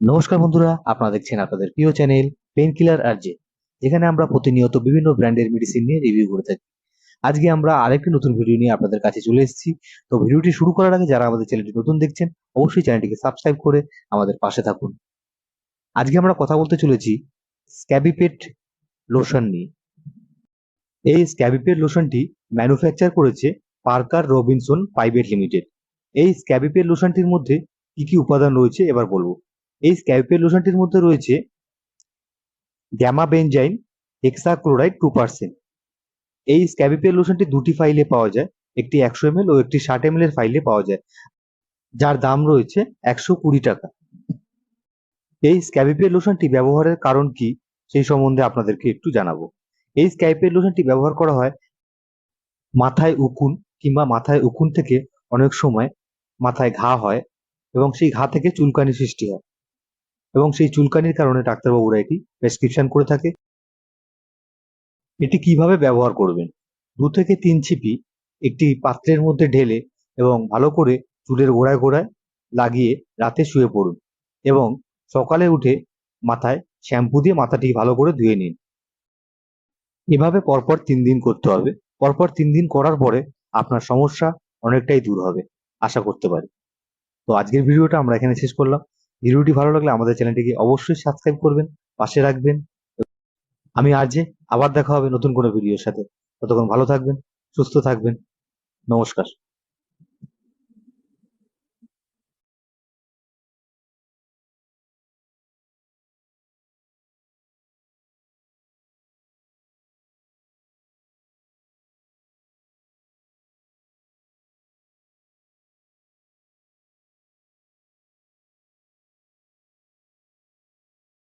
নমস্কার বন্ধুরা, আপনারা দেখছেন আপনাদের প্রিয় channel pain killer R J যেখানে আমরা প্রতিনিয়ত বিভিন্ন ব্র্যান্ডের মেডিসিন নিয়ে রিভিউ করে থাকি। আজকে আমরা আরেকটি নতুন ভিডিও নিয়ে আপনাদের কাছে চলে এসেছি। তো ভিডিওটি শুরু করার আগে যারা আমাদের চ্যানেলটি নতুন দেখছেন, অবশ্যই চ্যানেলটিকে সাবস্ক্রাইব করে আমাদের পাশে থাকুন। আজকে আমরা কথা বলতে চলেছি স্ক্যাবিপেট লোশন নিয়ে। এই স্ক্যাবিপেট লোশনটি ম্যানুফ্যাকচার করেছে পার্কার রবিনসন প্রাইভেট লিমিটেড এই স্ক্যাবিপেট লোশনটির মধ্যে কি কি উপাদান রয়েছে এবার বলব। এই স্ক্যাবিপেট লোশনটির মধ্যে রয়েছে gamma benzene hexachloride two percent এই স্ক্যাবিপেট লোশনটি দুটি ফাইলে পাওয়া যায়, একটি একশো এম ও একটি ষাট এম এর ফাইলে পাওয়া যায়, যার দাম রয়েছে একশো কুড়ি টাকা। এই স্ক্যাবিপেট লোশনটি ব্যবহারের কারণ কি, সেই সম্বন্ধে আপনাদেরকে একটু জানাব। এই স্ক্যাবিপেট লোশনটি ব্যবহার করা হয় মাথায় উকুন কিংবা মাথায় উকুন থেকে অনেক সময় মাথায় ঘা হয় এবং সেই ঘা থেকে চুলকানি সৃষ্টি হয়। এবং সেই চুলকানির কারণে ডাক্তারবাবুরা এটি প্রেসক্রিপশন করে থাকে। এটি কীভাবে ব্যবহার করবেন? দু থেকে তিন ছিপি একটি পাত্রের মধ্যে ঢেলে এবং ভালো করে চুলের গোড়ায় গোড়ায় লাগিয়ে রাতে শুয়ে পড়ুন এবং সকালে উঠে মাথায় শ্যাম্পু দিয়ে মাথাটি ভালো করে ধুয়ে নিন। এভাবে পরপর তিন দিন করতে হবে। পরপর তিন দিন করার পরে আপনার সমস্যা অনেকটাই দূর হবে, আশা করতে পারি। তো আজকের ভিডিওটা আমরা এখানে শেষ করলাম। ভিডিওটি ভালো লাগলে আমাদের চ্যানেলটিকে অবশ্যই সাবস্ক্রাইব করবেন, পাশে রাখবেন। আমি আজকে আবার দেখা হবে নতুন কোনো ভিডিওর সাথে। ততক্ষণ ভালো থাকবেন, সুস্থ থাকবেন। নমস্কার।